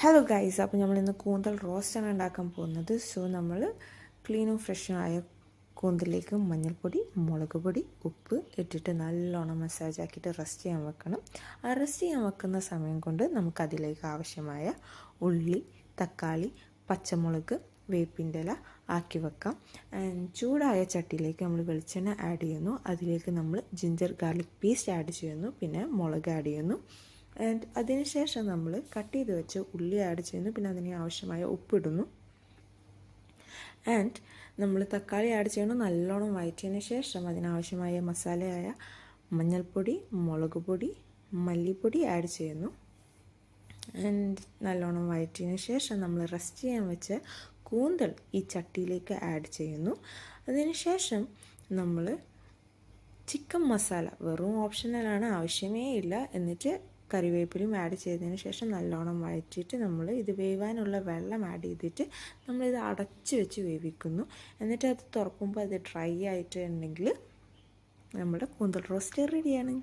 Hello guys അപ്പോൾ നമ്മൾ ഇന്ന് കൂന്തൽ റോസ്റ്റാണ് ഉണ്ടാക്കാൻ പോകുന്നത്. സോ നമ്മൾ ക്ലീനും ഫ്രഷും ആയ കൂന്തലിലേക്ക് മഞ്ഞൾപ്പൊടി മുളക് പൊടി ഉപ്പ് ഇട്ടിട്ട് നല്ലോണം മസാജ് ആക്കിയിട്ട് റെസ്റ്റ് ചെയ്യാൻ വെക്കണം. ആ റെസ്റ്റ് ചെയ്യാൻ വെക്കുന്ന സമയം കൊണ്ട് നമുക്ക് അതിലേക്ക് ആവശ്യമായ ഉള്ളി തക്കാളി പച്ചമുളക് വേപ്പിന്റെ ഇല ആക്കി വെക്കാം. ആൻഡ് ചൂടായ ചട്ടിയിലേക്ക് നമ്മൾ വെളിച്ചെണ്ണ ആഡ് ചെയ്യുന്നു. അതിലേക്ക് നമ്മൾ ജിഞ്ചർ ഗാർലിക് പേസ്റ്റ് ആഡ് ചെയ്യുന്നു. പിന്നെ മുളക് ആഡ് ചെയ്യുന്നു. ആൻഡ് അതിനുശേഷം നമ്മൾ കട്ട് ചെയ്ത് വെച്ച് ഉള്ളി ആഡ് ചെയ്യുന്നു. പിന്നെ അതിന് ആവശ്യമായ ഉപ്പിടുന്നു. ആൻഡ് നമ്മൾ തക്കാളി ആഡ് ചെയ്യണം നല്ലോണം വയറ്റിയതിന് ശേഷം അതിനാവശ്യമായ മസാലയായ മഞ്ഞൾപ്പൊടി മുളക് പൊടി മല്ലിപ്പൊടി ആഡ് ചെയ്യുന്നു. ആൻഡ് നല്ലോണം വയറ്റിയതിന് ശേഷം നമ്മൾ റെസ്റ്റ് ചെയ്യാൻ വെച്ച് കൂന്തൽ ഈ ചട്ടിയിലേക്ക് ആഡ് ചെയ്യുന്നു. അതിനുശേഷം നമ്മൾ ചിക്കൻ മസാല വെറും ഓപ്ഷനലാണ് ആവശ്യമേ ഇല്ല. എന്നിട്ട് കറിവേപ്പിലും ആഡ് ചെയ്തതിന് ശേഷം നല്ലോണം വഴറ്റിയിട്ട് നമ്മൾ ഇത് വേവാനുള്ള വെള്ളം ആഡ് ചെയ്തിട്ട് നമ്മളിത് അടച്ച് വെച്ച് വേവിക്കുന്നു. എന്നിട്ട് അത് തുറക്കുമ്പോൾ അത് ഡ്രൈ ആയിട്ടുണ്ടെങ്കിൽ നമ്മുടെ കൂന്തൽ റോസ്റ്റ് റെഡിയാണ്